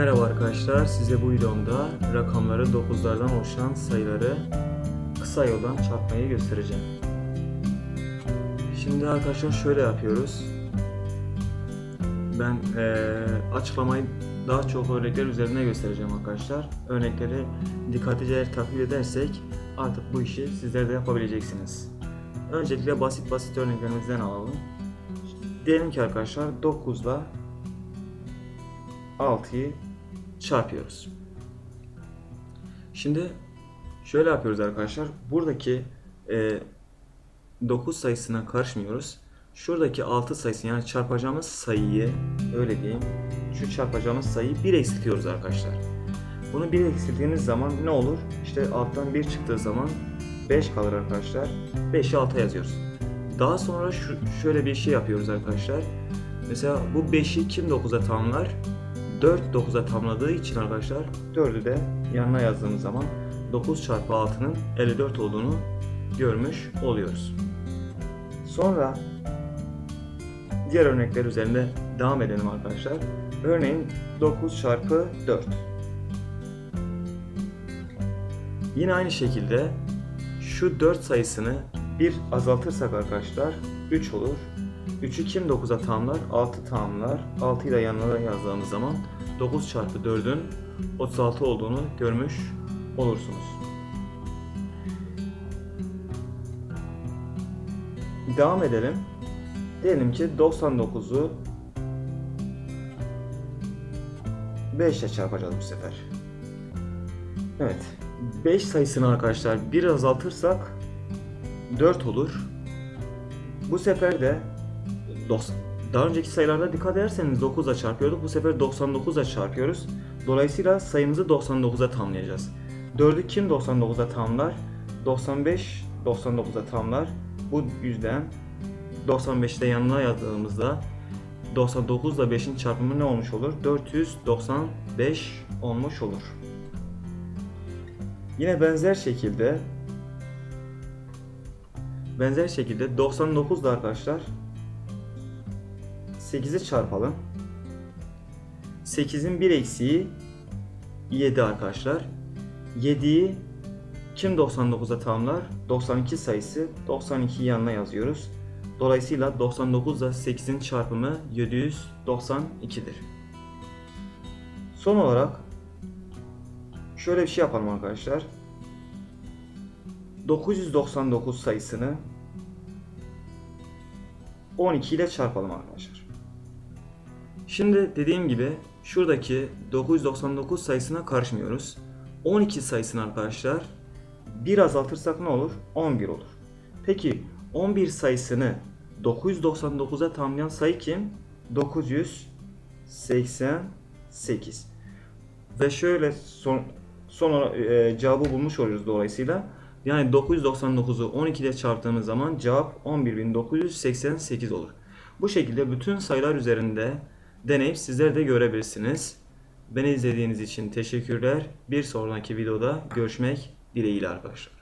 arkadaşlar size bu videomda rakamları 9'lardan oluşan sayıları kısa yoldan çarpmayı göstereceğim. Şimdi arkadaşlar şöyle yapıyoruz. Ben eee, açıklamayı daha çok örnekler üzerine göstereceğim arkadaşlar. Örnekleri dikkatlice takip edersek artık bu işi sizler de yapabileceksiniz. Öncelikle basit basit örneklerimizden alalım. Diyelim ki arkadaşlar 9 ile 6'yı çarpıyoruz. Şimdi şöyle yapıyoruz arkadaşlar. Buradaki e, 9 sayısına karışmıyoruz. Şuradaki 6 sayısını yani çarpacağımız sayıyı öyle diyeyim. Şu çarpacağımız sayıyı 1 eksiltiyoruz arkadaşlar. Bunu 1 eksilttiğiniz zaman ne olur? İşte alttan 1 çıktığı zaman 5 kalır arkadaşlar. 5'i 6'a yazıyoruz. Daha sonra şu, şöyle bir şey yapıyoruz arkadaşlar. Mesela bu 5'i kim 9'a tamamlar? 4 9'a tamamladığı için arkadaşlar 4'ü de yanına yazdığımız zaman 9 çarpı 6'nın 54 olduğunu görmüş oluyoruz. Sonra diğer örnekler üzerinde devam edelim arkadaşlar. Örneğin 9 çarpı 4. Yine aynı şekilde şu 4 sayısını bir azaltırsak arkadaşlar 3 olur. 3'ü kim 9'a tamamlar? 6 tamamlar. 6'yı da yanına yazdığımız zaman 9 çarpı 4'ün 36 olduğunu görmüş olursunuz. Devam edelim. Diyelim ki 99'u 5 ile çarpacağız bu sefer. Evet. 5 sayısını arkadaşlar bir azaltırsak 4 olur. Bu sefer de dos- daha önceki sayılarda dikkat ederseniz 9'a çarpıyorduk. Bu sefer 99'a çarpıyoruz. Dolayısıyla sayımızı 99'a tamamlayacağız. 4'ü kim 99'a tamamlar? 95 99'a tamamlar. Bu yüzden 95'i de yanına yazdığımızda 99 ile 5'in çarpımı ne olmuş olur? 495 olmuş olur. Yine benzer şekilde benzer şekilde 99 da arkadaşlar 8'i çarpalım. 8'in bir eksiği 7 arkadaşlar. 7'yi kim 99'a tamamlar? 92 sayısı 92'yi yanına yazıyoruz. Dolayısıyla 99 ile 8'in çarpımı 792'dir. Son olarak şöyle bir şey yapalım arkadaşlar. 999 sayısını 12 ile çarpalım arkadaşlar. Şimdi dediğim gibi şuradaki 999 sayısına karışmıyoruz. 12 sayısını arkadaşlar bir azaltırsak ne olur? 11 olur. Peki 11 sayısını 999'a tamamlayan sayı kim? 988. Ve şöyle son son e, cevabı bulmuş oluyoruz dolayısıyla. Yani 999'u 12 ile çarptığımız zaman cevap 11988 olur. Bu şekilde bütün sayılar üzerinde deneyip sizler de görebilirsiniz. Beni izlediğiniz için teşekkürler. Bir sonraki videoda görüşmek dileğiyle arkadaşlar.